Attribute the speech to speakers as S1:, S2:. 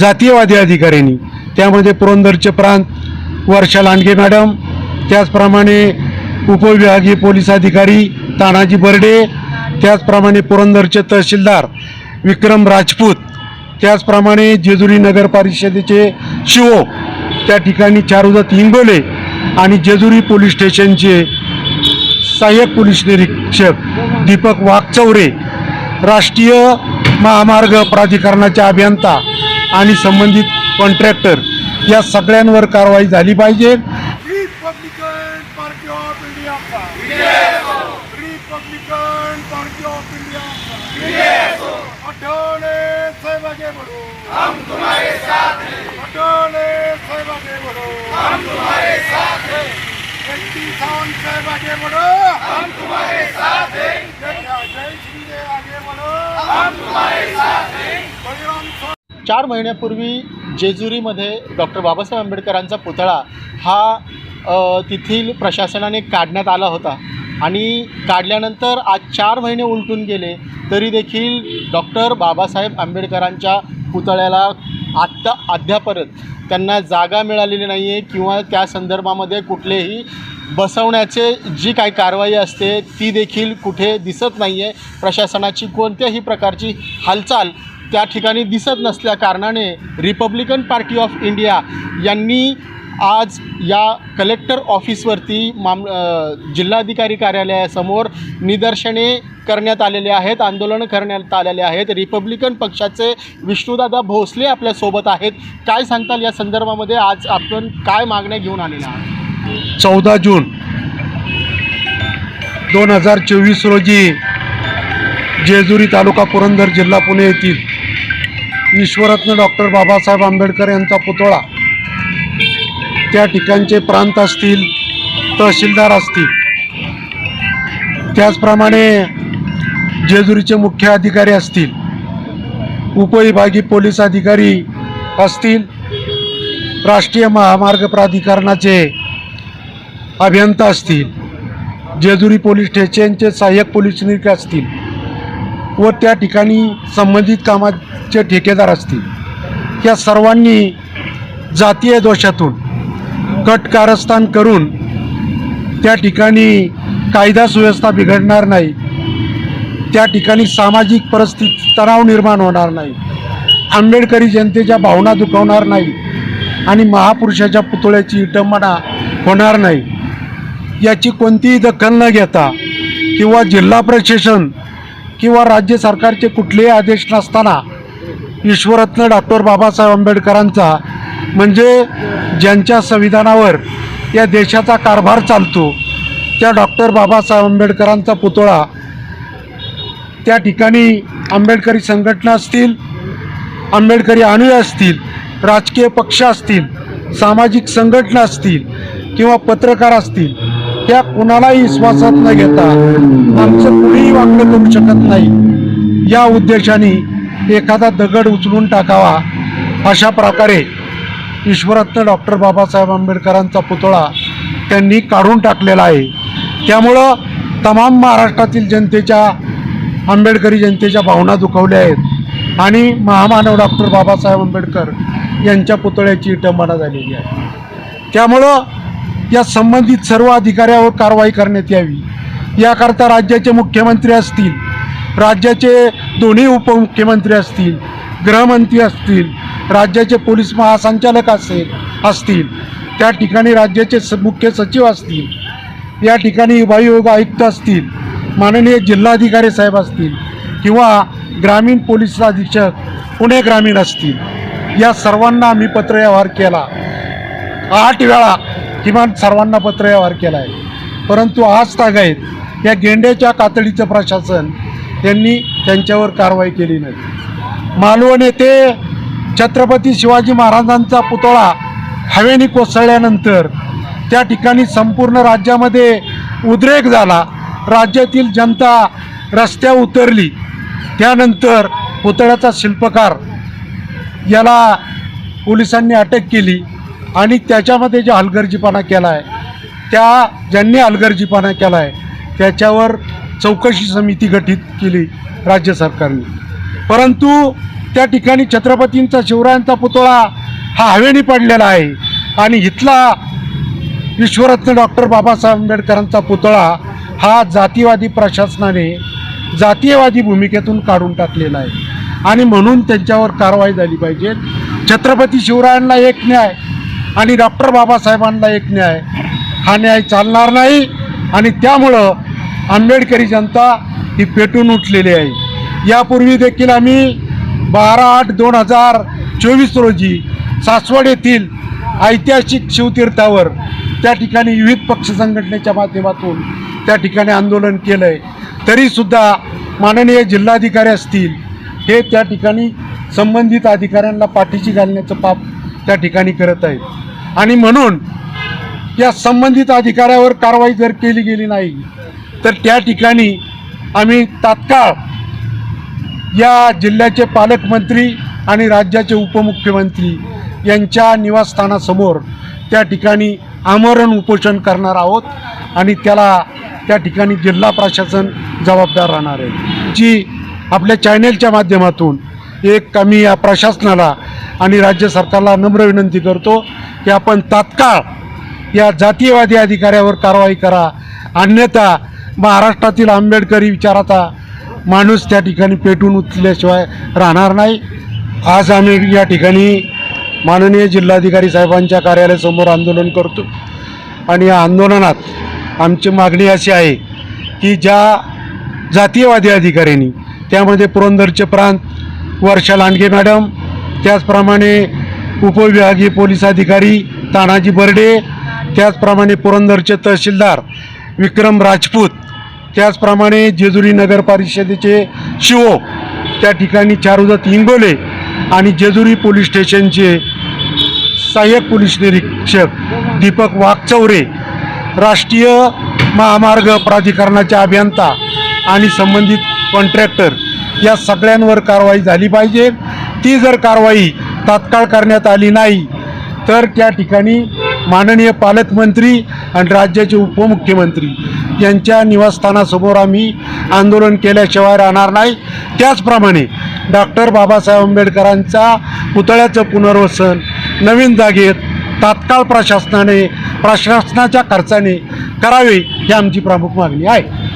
S1: जातीयवादी अधिकाऱ्यांनी. त्यामध्ये पुरंदरचे प्रांत वर्षा लांडगे मॅडम त्याचप्रमाणे उपविभागीय पोलीस अधिकारी तानाजी बर्डे त्याचप्रमाणे पुरंदरचे तहसीलदार विक्रम राजपूत त्याचप्रमाणे जेजुरी नगर परिषदेचे शिवो त्या ठिकाणी चारुदत्त इंगोले आणि जेजुरी पोलीस स्टेशनचे सहाय्यक पोलीस निरीक्षक दीपक वाघचौरे राष्ट्रीय महामार्ग प्राधिकरणाचे अभियंता आणि संबंधित कॉन्ट्रॅक्टर या सगळ्यांवर कारवाई झाली पाहिजे
S2: हम तुम्हारे साथ हैं जय श्री आगे बढ़ो हम तुम्हारे साथ
S3: चार महिन्यापूर्वी जेजुरीमध्ये डॉक्टर बाबासाहेब आंबेडकरांचा पुतळा हा तेथील प्रशासनाने काढण्यात आला होता. आणि काढल्यानंतर आज चार महिने उलटून गेले तरी देखील डॉक्टर बाबासाहेब आंबेडकरांच्या पुतळ्याला आत्ता अद्यापर्यंत त्यांना जागा मिळालेली नाही आहे किंवा त्या संदर्भामध्ये कुठलेही बसवण्याचे जी काही कारवाई असते ती देखील कुठे दिसत नाही आहे प्रशासनाची कोणत्याही प्रकारची हालचाल त्या ठिकाणी दिसत नसल्या कारणाने रिपब्लिकन पार्टी ऑफ इंडिया यांनी आज या कलेक्टर ऑफिसवरती माम जिल्हाधिकारी कार्यालयासमोर निदर्शने करण्यात आलेले आहेत आंदोलन करण्यात आलेले आहेत. रिपब्लिकन पक्षाचे विष्णुदादा भोसले आपल्यासोबत आहेत. काय सांगताल या संदर्भामध्ये? आज आपण काय मागण्या घेऊन आलेल्या आहात?
S1: चौदा जून दोन हजार चोवीस रोजी जेजुरी तालुका पुरंदर जिल्हा पुणे येथील विश्वरत्न डॉक्टर बाबासाहेब आंबेडकर यांचा पुतळा. त्या ठिकाणचे प्रांत असतील तहसीलदार असतील. त्याचप्रमाणे जेजुरीचे मुख्य अधिकारी असतील उपविभागीय पोलीस अधिकारी असतील राष्ट्रीय महामार्ग प्राधिकरणाचे अभियंता असतील जेजुरी पोलीस स्टेशनचे सहाय्यक पोलीस निरीक्षक असतील. व त्या ठिकाणी संबंधित कामाचे ठेकेदार असतील. या सर्वांनी जातीय दोषातून कट कारस्थान करून त्या ठिकाणी कायदा सुव्यवस्था बिघडणार नाही. त्या ठिकाणी सामाजिक परिस्थिती तणाव निर्माण होणार नाही. आंबेडकरी जनतेच्या भावना दुखवणार नाही आणि महापुरुषाच्या पुतळ्याची विटंबना होणार नाही. याची कोणतीही दखल न घेता किंवा जिल्हा प्रशासन किंवा राज्य सरकारचे कुठलेही आदेश नसताना ईश्वरत्न डॉक्टर बाबासाहेब आंबेडकरांचा म्हणजे ज्यांच्या संविधानावर या देशाचा कारभार चालतो त्या डॉक्टर बाबासाहेब आंबेडकरांचा पुतळा त्या ठिकाणी आंबेडकरी संघटना असतील आंबेडकरी अनुयायी असतील राजकीय पक्ष असतील सामाजिक संघटना असतील किंवा पत्रकार असतील त्या कुणालाही विश्वासात न घेता आमचं कुणीही वागणं करू शकत नाही. या उद्देशाने एखादा दगड उचलून टाकावा अशा प्रकारे ईश्वरत्न डॉक्टर बाबासाहेब आंबेडकरांचा पुतळा त्यांनी काढून टाकलेला आहे. त्यामुळं तमाम महाराष्ट्रातील जनतेच्या आंबेडकरी जनतेच्या भावना दुखवल्या आहेत आणि महामानव डॉक्टर बाबासाहेब आंबेडकर यांच्या पुतळ्याची विटंबना झालेली आहे. त्यामुळं या संबंधित सर्व अधिकाऱ्यावर कारवाई करण्यात यावी. याकरता राज्याचे मुख्यमंत्री असतील राज्याचे दोन्ही उपमुख्यमंत्री असतील गृहमंत्री असतील राज्याचे पोलीस महासंचालक असेल असतील. त्या ठिकाणी राज्याचे स मुख्य सचिव असतील. या ठिकाणी विभागीय आयुक्त असतील माननीय जिल्हाधिकारी साहेब असतील किंवा ग्रामीण पोलीस अधीक्षक पुणे ग्रामीण असतील. या सर्वांना आम्ही पत्रव्यवहार केला. आठ वेळा किमान सर्वांना पत्रव्यवहार केला आहे परंतु आज तागायत या गेंड्याच्या कातडीचं प्रशासन यांनी त्यांच्यावर कारवाई केली नाही. मालवण येथे छत्रपती शिवाजी महाराजांचा पुतळा हवेने कोसळल्यानंतर त्या ठिकाणी संपूर्ण राज्यामध्ये उद्रेक झाला. राज्यातील जनता रस्त्या उतरली. त्यानंतर पुतळ्याचा शिल्पकार याला पोलिसांनी अटक केली. आणि त्याच्यामध्ये जे हलगर्जीपणा केला आहे त्या ज्यांनी हलगर्जीपणा केला आहे त्याच्यावर चौकशी समिती गठीत केली राज्य सरकारने. परंतु त्या ठिकाणी छत्रपतींचा शिवरायांचा पुतळा हा हवेने पडलेला आहे आणि इथला विश्वरत्न डॉक्टर बाबासाहेब आंबेडकरांचा पुतळा हा जातीवादी प्रशासनाने जातीयवादी भूमिकेतून काढून टाकलेला आहे. आणि म्हणून त्यांच्यावर कारवाई झाली पाहिजे. छत्रपती शिवरायांना एक न्याय आणि डॉक्टर बाबासाहेबांना एक न्याय. हा न्याय चालणार नाही आणि त्यामुळं आंबेडकरी जनता ही पेटून उठलेली आहे. यापूर्वी देखील आम्ही बारा आठ दोन हजार चोवीस रोजी सासवड येथील ऐतिहासिक शिवतीर्थावर त्या ठिकाणी विविध पक्ष संघटनेच्या माध्यमातून त्या ठिकाणी आंदोलन केलं आहे तरीसुद्धा माननीय जिल्हाधिकारी असतील हे त्या ठिकाणी संबंधित अधिकाऱ्यांना पाठीशी घालण्याचं पाप त्या ठिकाणी करत आहेत. आणि म्हणून या संबंधित अधिकाऱ्यावर कारवाई जर केली गेली नाही तर त्या ठिकाणी आम्ही तात्काळ या जिल्ह्याचे पालकमंत्री आणि राज्याचे उपमुख्यमंत्री यांच्या निवासस्थानासमोर त्या ठिकाणी आमरण उपोषण करणार आहोत आणि त्याला त्या ठिकाणी जिल्हा प्रशासन जबाबदार राहणार आहे. जी आपल्या चॅनेलच्या माध्यमातून एक आम्ही या प्रशासनाला आणि राज्य सरकारला नम्र विनंती करतो की आपण तात्काळ या जातीयवादी अधिकाऱ्यावर कारवाई करा. अन्यथा महाराष्ट्रातील आंबेडकरी विचाराचा माणूस त्या ठिकाणी पेटून उचल्याशिवाय राहणार नाही. आज आम्ही या ठिकाणी माननीय जिल्हाधिकारी साहेबांच्या कार्यालयासमोर आंदोलन करतो. आणि या आंदोलनात आमची मागणी अशी आहे की ज्या जातीयवादी अधिकाऱ्यांनी त्यामध्ये पुरंदरचे प्रांत वर्षा लांडगे मॅडम. त्याचप्रमाणे उपविभागीय पोलीस अधिकारी तानाजी बर्डे त्याचप्रमाणे पुरंदरचे तहसीलदार विक्रम राजपूत त्याचप्रमाणे जेजुरी नगर परिषदेचे शिवो त्या ठिकाणी चारुदत्त इंगोले आणि जेजुरी पोलीस स्टेशनचे सहाय्यक पोलीस निरीक्षक दीपक वाघचौरे राष्ट्रीय महामार्ग प्राधिकरणाचे अभियंता आणि संबंधित कॉन्ट्रॅक्टर या सगळ्यांवर कारवाई झाली पाहिजे. ती जर कारवाई तात्काळ करण्यात आली नाही तर त्या ठिकाणी माननीय पालकमंत्री आणि राज्याचे उपमुख्यमंत्री यांच्या निवासस्थानासमोर आम्ही आंदोलन केल्याशिवाय राहणार नाही. त्याचप्रमाणे डॉक्टर बाबासाहेब आंबेडकरांचा पुतळ्याचं पुनर्वसन नवीन जागेत तात्काळ प्रशासनाने प्रशासनाच्या खर्चाने करावे ही आमची प्रमुख मागणी आहे.